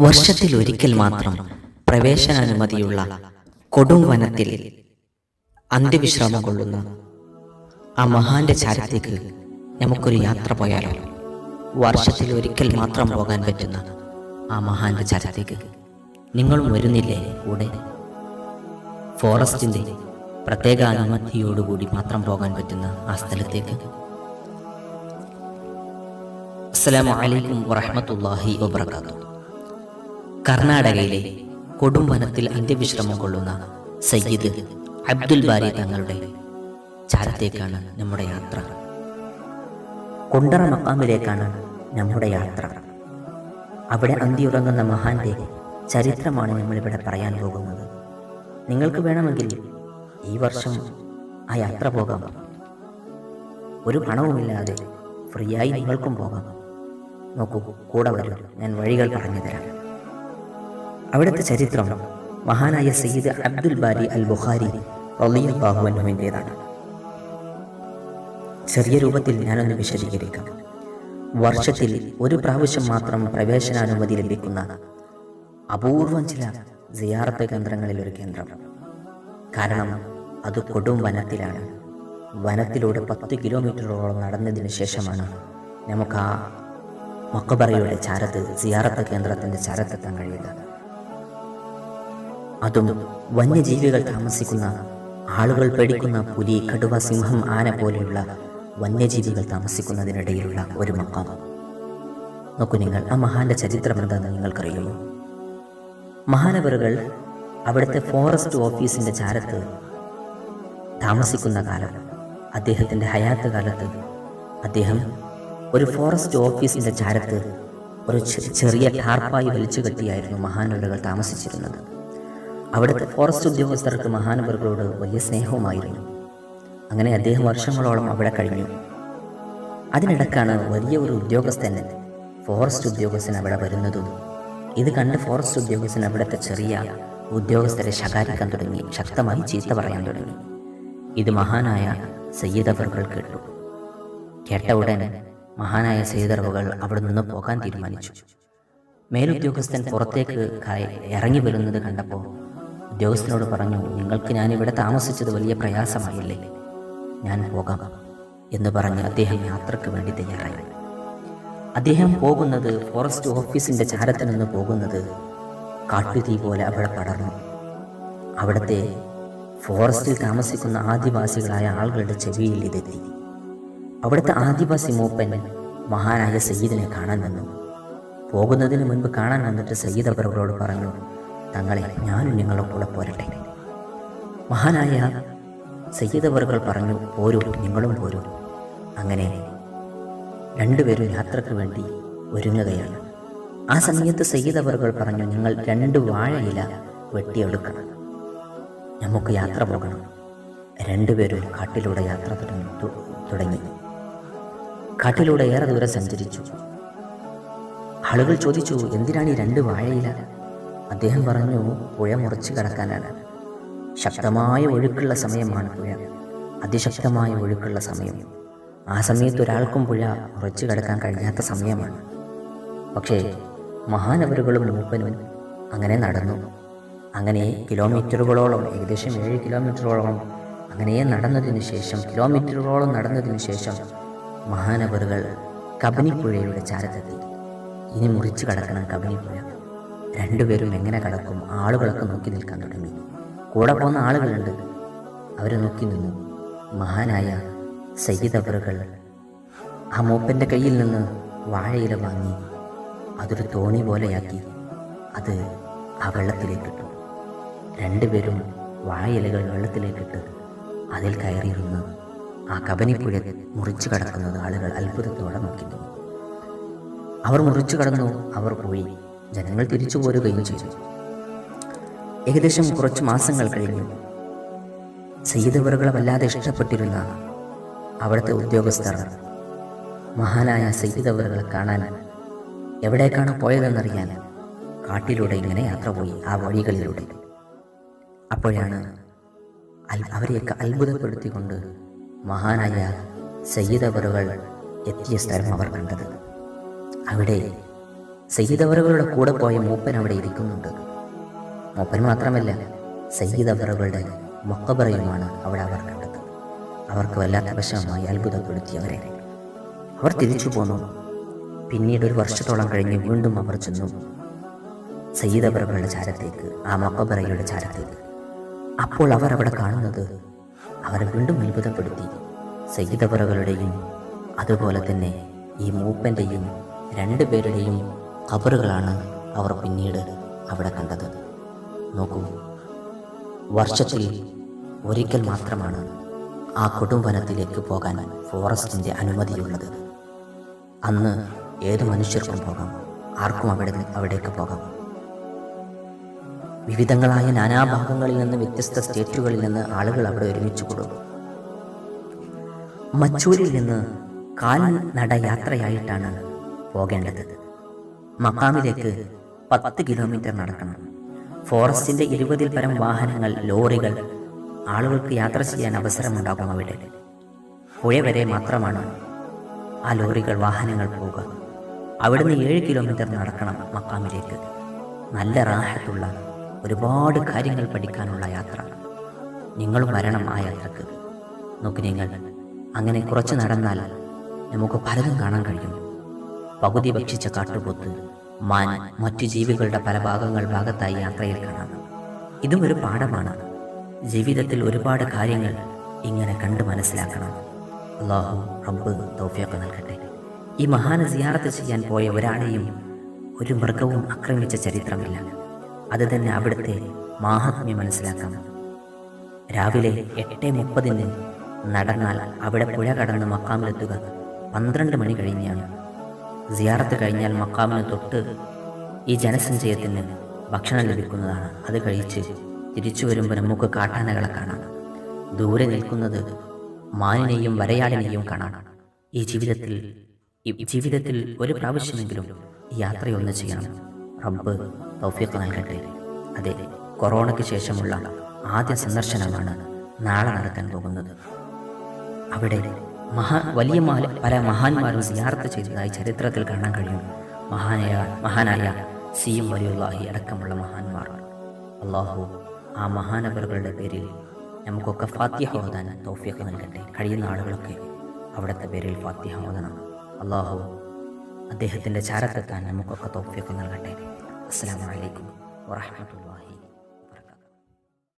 വർഷത്തിൽ ഒരിക്കൽ മാത്രം പ്രവേശനാനുമതിയുള്ള കൊടും വനത്തിൽ അന്ത്യവിശ്രമം കൊള്ളുന്ന ആ മഹാന്റെ ചാരത്തേക്ക് നമുക്കൊരു യാത്ര പോയാലോ? വർഷത്തിൽ ഒരിക്കൽ മാത്രം പോകാൻ പറ്റുന്ന ആ മഹാന്റെ ചാരത്തേക്ക്. നിങ്ങളും വരുന്നില്ലേ കൂടെ? ഫോറസ്റ്റിന്റെ പ്രത്യേക അനുമതിയോടുകൂടി മാത്രം പോകാൻ പറ്റുന്ന ആ സ്ഥലത്തേക്ക്. അസ്സലാമലൈക്കും അലൈക്കും വറഹ്മത്തുള്ളാഹി വബറകാതുഹു. കർണാടകയിലെ കൊടുംവനത്തിൽ അന്ത്യവിശ്രമം കൊള്ളുന്ന സയ്യിദ് അബ്ദുൽ ബാരി തങ്ങളുടെ ചാരത്തേക്കാണ് നമ്മുടെ യാത്ര. കൊണ്ടറ മക്കാമിലേക്കാണ് നമ്മുടെ യാത്ര. അവിടെ അന്തിയുറങ്ങുന്ന മഹാന്റെ ചരിത്രമാണ് നമ്മളിവിടെ പറയാൻ പോകുന്നത്. നിങ്ങൾക്ക് വേണമെങ്കിൽ ഈ വർഷം ആ യാത്ര പോകാം. ഒരു പണവുമില്ലാതെ ഫ്രീയായി നിങ്ങൾക്കും പോകാം. നോക്കൂ കൂടെ വരും. ഞാൻ വഴികൾ പറഞ്ഞു തരാം. അവിടുത്തെ ചരിത്രം മഹാനായ സയ്യിദ് അബ്ദുൽ ബാരി അൽ ബുഖാരി റളിയല്ലാഹുവിന്റെതാണ് ചെറിയ രൂപത്തിൽ ഞാനൊന്ന് വിശദീകരിക്കാം. വർഷത്തിൽ ഒരു പ്രാവശ്യം മാത്രം പ്രവേശനാനുമതി ലഭിക്കുന്ന അപൂർവം ചില സിയാറത്ത് കേന്ദ്രങ്ങളിൽ ഒരു കേന്ദ്രം. കാരണം അത് കൊടും വനത്തിലാണ്. വനത്തിലൂടെ പത്ത് കിലോമീറ്ററോളം നടന്നതിന് ശേഷമാണ് നമുക്ക് ആ മക്കബറയുടെ ചാരത്ത് സിയാറത്ത് കേന്ദ്രത്തിന്റെ ചാരത്തെത്താൻ കഴിയുക അതും വന്യജീവികൾ താമസിക്കുന്ന ആളുകൾ പേടിക്കുന്ന പുലി കടുവ സിംഹം ആന പോലെയുള്ള വന്യജീവികൾ താമസിക്കുന്നതിനിടയിലുള്ള ഒരു മക്കാം. നോക്കൂ നിങ്ങൾ ആ മഹാന്റെ ചരിത്രം എന്താണെന്ന് നിങ്ങൾക്കറിയുമോ? മഹാനവറുകൾ അവിടുത്തെ ഫോറസ്റ്റ് ഓഫീസിന്റെ ചാരത്ത് താമസിക്കുന്ന കാലം അദ്ദേഹത്തിന്റെ ഹയാത്ത് കാലത്ത് അദ്ദേഹം ഒരു ഫോറസ്റ്റ് ഓഫീസിന്റെ ചാരത്ത് ഒരു ചെറിയ ടാർപ്പായി വലിച്ചു കെട്ടിയായിരുന്നു മഹാനവറുകൾ താമസിച്ചിരുന്നത്. അവിടുത്തെ ഫോറസ്റ്റ് ഉദ്യോഗസ്ഥർക്ക് മഹാനവറുകളോട് വലിയ സ്നേഹവുമായിരുന്നു. അങ്ങനെ അദ്ദേഹം വർഷങ്ങളോളം അവിടെ കഴിഞ്ഞു. അതിനിടക്കാണ് വലിയ ഒരു ഉദ്യോഗസ്ഥൻ ഫോറസ്റ്റ് ഉദ്യോഗസ്ഥൻ അവിടെ വരുന്നതും. ഇത് കണ്ട് ഫോറസ്റ്റ് ഉദ്യോഗസ്ഥൻ അവിടുത്തെ ചെറിയ ഉദ്യോഗസ്ഥരെ ശകാരിക്കാൻ തുടങ്ങി. ശക്തമായി ചീത്ത പറയാൻ തുടങ്ങി. ഇത് മഹാനായ സയ്യിദവറുകൾ കേട്ടു. കേട്ട ഉടൻ മഹാനായ സയ്യിദവറുകൾ അവിടെ നിന്ന് പോകാൻ തീരുമാനിച്ചു. മേലുദ്യോഗസ്ഥൻ പുറത്തേക്ക് ഇറങ്ങി വരുന്നത് കണ്ടപ്പോൾ ഉദ്യോഗസ്ഥനോട് പറഞ്ഞു നിങ്ങൾക്ക് ഞാനിവിടെ താമസിച്ചത് വലിയ പ്രയാസമായില്ലേ? ഞാൻ പോകാം എന്ന് പറഞ്ഞ് അദ്ദേഹം യാത്രയ്ക്ക് വേണ്ടി തയ്യാറായി. അദ്ദേഹം പോകുന്നത് ഫോറസ്റ്റ് ഓഫീസിന്റെ ചാരത്തിൽ നിന്ന് പോകുന്നത് കാട്ടുതീ പോലെ അവിടെ പടർന്നു. അവിടുത്തെ ഫോറസ്റ്റിൽ താമസിക്കുന്ന ആദിവാസികളായ ആളുകളുടെ ചെവിയിൽ ഇതെത്തി. അവിടുത്തെ ആദിവാസി മൂപ്പൻ മഹാനായ സയ്യിദിനെ കാണാൻ നിന്നു പോകുന്നതിന് മുൻപ് കാണാൻ വന്നിട്ട് സയ്യിദ് അവരോട് പറഞ്ഞു തങ്ങളെ ഞാനും നിങ്ങളുടെ കൂടെ പോരട്ടെ. മഹാനായ സയ്യിദവർഗൾ പറഞ്ഞു പോരൂ നിങ്ങളും പോരൂ. അങ്ങനെ രണ്ടുപേരും യാത്രയ്ക്ക് വേണ്ടി ഒരുങ്ങുകയാണ്. ആ സമയത്ത് സയ്യിദവർഗൾ പറഞ്ഞു ഞങ്ങൾ രണ്ട് വാഴയില വെട്ടിയെടുക്കണം. നമുക്ക് യാത്ര പോകണം. രണ്ടുപേരും കാട്ടിലൂടെ യാത്ര തുടങ്ങി. കാട്ടിലൂടെ ഏറെ ദൂരം സഞ്ചരിച്ചു. ആളുകൾ ചോദിച്ചു എന്തിനാണ് ഈ രണ്ട് വാഴയില അദ്ദേഹം പറഞ്ഞു പുഴ മുറിച്ച് കടക്കാനാണ്. ശക്തമായ ഒഴുക്കുള്ള സമയമാണ് പുഴ. അതിശക്തമായ ഒഴുക്കുള്ള സമയം. ആ സമയത്ത് ഒരാൾക്കും പുഴ മുറിച്ച് കടക്കാൻ കഴിയാത്ത സമയമാണ്. പക്ഷേ മഹാനവരുകളും മൂപ്പനും അങ്ങനെ നടന്നു. അങ്ങനെ കിലോമീറ്ററുകളോളം ഏകദേശം ഏഴ് കിലോമീറ്ററോളം അങ്ങനെ നടന്നതിന് ശേഷം കിലോമീറ്ററുകളോളം നടന്നതിന് ശേഷം മഹാനവറുകൾ കബനിപ്പുഴയുടെ ചാരത്തെത്തി. ഇനി മുറിച്ചു കടക്കണം കബനിപ്പുഴ. രണ്ടുപേരും എങ്ങനെ കടക്കും? ആളുകളൊക്കെ നോക്കി നിൽക്കാൻ തുടങ്ങി. കൂടെ പോകുന്ന ആളുകളുണ്ട്. അവരെ നോക്കി നിന്നു. മഹാനായ സയ്യിദ് അവറുകൾ ആ മൂപ്പന്റെ കയ്യിൽ നിന്ന് വാഴയില വാങ്ങി അതൊരു തോണി പോലെയാക്കി അത് ആ വെള്ളത്തിലേക്കിട്ടു. രണ്ടുപേരും വാഴയിലകൾ വെള്ളത്തിലേക്കിട്ട് അതിൽ കയറിയിരുന്ന് ആ കബനിപ്പുഴ മുറിച്ചു കടക്കുന്നത് ആളുകൾ അത്ഭുതത്തോടെ നോക്കി അവർ മുറിച്ചു കടന്നു അവർ പോയി. ജനങ്ങൾ തിരിച്ചു പോരുകയും ചെയ്തു. ഏകദേശം കുറച്ച് മാസങ്ങൾ കഴിഞ്ഞു. സയ്യിദവറുകളെ വല്ലാതെ ഇഷ്ടപ്പെട്ടിരുന്ന അവിടുത്തെ ഉദ്യോഗസ്ഥർ മഹാനായ സയ്യിദവറുകളെ കാണാൻ എവിടേക്കാണ് പോയതെന്നറിയാൻ കാട്ടിലൂടെ ഇങ്ങനെ യാത്ര പോയി ആ വഴികളിലൂടെ. അപ്പോഴാണ് അവരെയൊക്കെ അത്ഭുതപ്പെടുത്തിക്കൊണ്ട് മഹാനായ സയ്യിദവറുകൾ എത്തിയ സ്ഥലം അവർ കണ്ടത്. അവിടെ സയ്യിദവറുകളുടെ കൂടെ പോയ മൂപ്പൻ അവിടെ ഇരിക്കുന്നുണ്ട്. മൂപ്പൻ മാത്രമല്ല സയ്യിദവറുകളുടെ മൊക്കബറയുമാണ് അവിടെ അവർ കണ്ടത്. അവർക്ക് വല്ലാത്ത വശമായി അത്ഭുതപ്പെടുത്തിയവരെ അവർ തിരിച്ചു പോന്നു. പിന്നീട് ഒരു വർഷത്തോളം കഴിഞ്ഞ് വീണ്ടും അവർ ചെന്നു സയ്യിദവറുകളുടെ ചാരത്തേക്ക് ആ മൊക്കബറയുടെ ചാരത്തേക്ക്. അപ്പോൾ അവർ അവിടെ കാണുന്നത് അവരെ വീണ്ടും അത്ഭുതപ്പെടുത്തി. സയ്യിദവറുകളുടെയും അതുപോലെ തന്നെ ഈ മൂപ്പന്റെയും രണ്ടു പേരുടെയും ഖബറുകളാണ് അവർ പിന്നീട് അവിടെ കണ്ടത്. നോക്കൂ വർഷത്തിൽ ഒരിക്കൽ മാത്രമാണ് ആ കൊടുംവനത്തിലേക്ക് പോകാൻ ഫോറസ്റ്റിന്റെ അനുമതിയുള്ളത്. അന്ന് ഏത് മനുഷ്യർക്കും പോകാം ആർക്കും അവിടെ അവിടേക്ക് പോകാം. വിവിധങ്ങളായ നാനാഭാഗങ്ങളിൽ നിന്ന് വ്യത്യസ്ത സ്റ്റേറ്റുകളിൽ നിന്ന് ആളുകൾ അവിടെ ഒരുമിച്ച് കൂടും. മച്ചൂരിൽ നിന്ന് കാൽനട യാത്രയായിട്ടാണ് പോകേണ്ടത്. മക്കാമിലേക്ക് പത്ത് കിലോമീറ്റർ നടക്കണം. ഫോറസ്റ്റിന്റെ ഇരുപതിൽ പരം വാഹനങ്ങൾ ലോറികൾ ആളുകൾക്ക് യാത്ര ചെയ്യാൻ അവസരമുണ്ടാകും അവിടെ. പുഴ വരെ മാത്രമാണ് ആ ലോറികൾ വാഹനങ്ങൾ പോവുക. അവിടുന്ന് ഏഴ് കിലോമീറ്റർ നടക്കണം മക്കാമിലേക്ക്. നല്ല റാഹത്തുള്ള ഒരുപാട് കാര്യങ്ങൾ പഠിക്കാനുള്ള യാത്ര. നിങ്ങൾ വരണം ആ യാത്രയ്ക്ക്. നോക്കി നിങ്ങൾ അങ്ങനെ കുറച്ച് നടന്നാൽ നമുക്ക് പലതും കാണാൻ കഴിയും. പകുതി ഭക്ഷിച്ച കാട്ടുപോത്ത് മാൻ മറ്റു ജീവികളുടെ പല ഭാഗങ്ങൾ ഭാഗത്തായി യാത്രയിൽ കാണാം. ഇതും ഒരു പാഠമാണ്. ജീവിതത്തിൽ ഒരുപാട് കാര്യങ്ങൾ ഇങ്ങനെ കണ്ടു മനസ്സിലാക്കണം. അള്ളാഹു റബ്ബ് തൗഫിയൊക്കെ നൽകട്ടെ. ഈ മഹാന സിയാറത്ത് ചെയ്യാൻ പോയ ഒരാളെയും ഒരു മൃഗവും ആക്രമിച്ച ചരിത്രമില്ല. അത് തന്നെ അവിടുത്തെ മാഹാത്മ്യം മനസ്സിലാക്കാം. രാവിലെ എട്ട് മുപ്പതിന് നടന്നാൽ അവിടെ പുഴ കടന്ന് മക്കാമിലെത്തുക പന്ത്രണ്ട് മണി കഴിഞ്ഞാണ്. സിയാറത്ത് കഴിഞ്ഞാൽ മക്കാമിന് തൊട്ട് ഈ ജനസഞ്ചയത്തിന് ഭക്ഷണം ലഭിക്കുന്നതാണ്. അത് കഴിച്ച് തിരിച്ചു വരുമ്പോൾ നമുക്ക് കാട്ടാനകളെ കാണാം. ദൂരെ നിൽക്കുന്നത് മാനിനെയും വരയാടിനെയും കാണാം. ഈ ജീവിതത്തിൽ ജീവിതത്തിൽ ഒരു പ്രാവശ്യമെങ്കിലും യാത്രയൊന്ന് ചെയ്യണം. റബ്ബ് തൗഫീഖ് നൽകട്ടെ. അതെ കൊറോണയ്ക്ക് ശേഷമുള്ള ആദ്യ സന്ദർശനമാണ് നാളെ നടക്കാൻ പോകുന്നത്. അവിടെ മഹാ വലിയ പല മഹാന്മാരും സിയാർത്ത് ചെയ്തതായി ചരിത്രത്തിൽ കാണാൻ കഴിയും. മഹാനായ മഹാനായ സി എം വലിയുള്ളാഹി അടക്കമുള്ള മഹാന്മാർ. അള്ളാഹു ആ മഹാനവറുകളുടെ പേരിൽ നമുക്കൊക്കെ ഫാത്തിഹ ഓതാൻ തൗഫീഖ് നൽകട്ടെ. കഴിയുന്ന ആളുകളൊക്കെ അവിടുത്തെ പേരിൽ ഫാത്തിഹ ഓതണം. അള്ളാഹു അദ്ദേഹത്തിന്റെ ചാരത്തെത്താൻ നമുക്കൊക്കെ തോഫിയൊക്കെ നൽകട്ടെ. അസ്സാം വലൈക്കും വാഹമത്തല്ലാഹി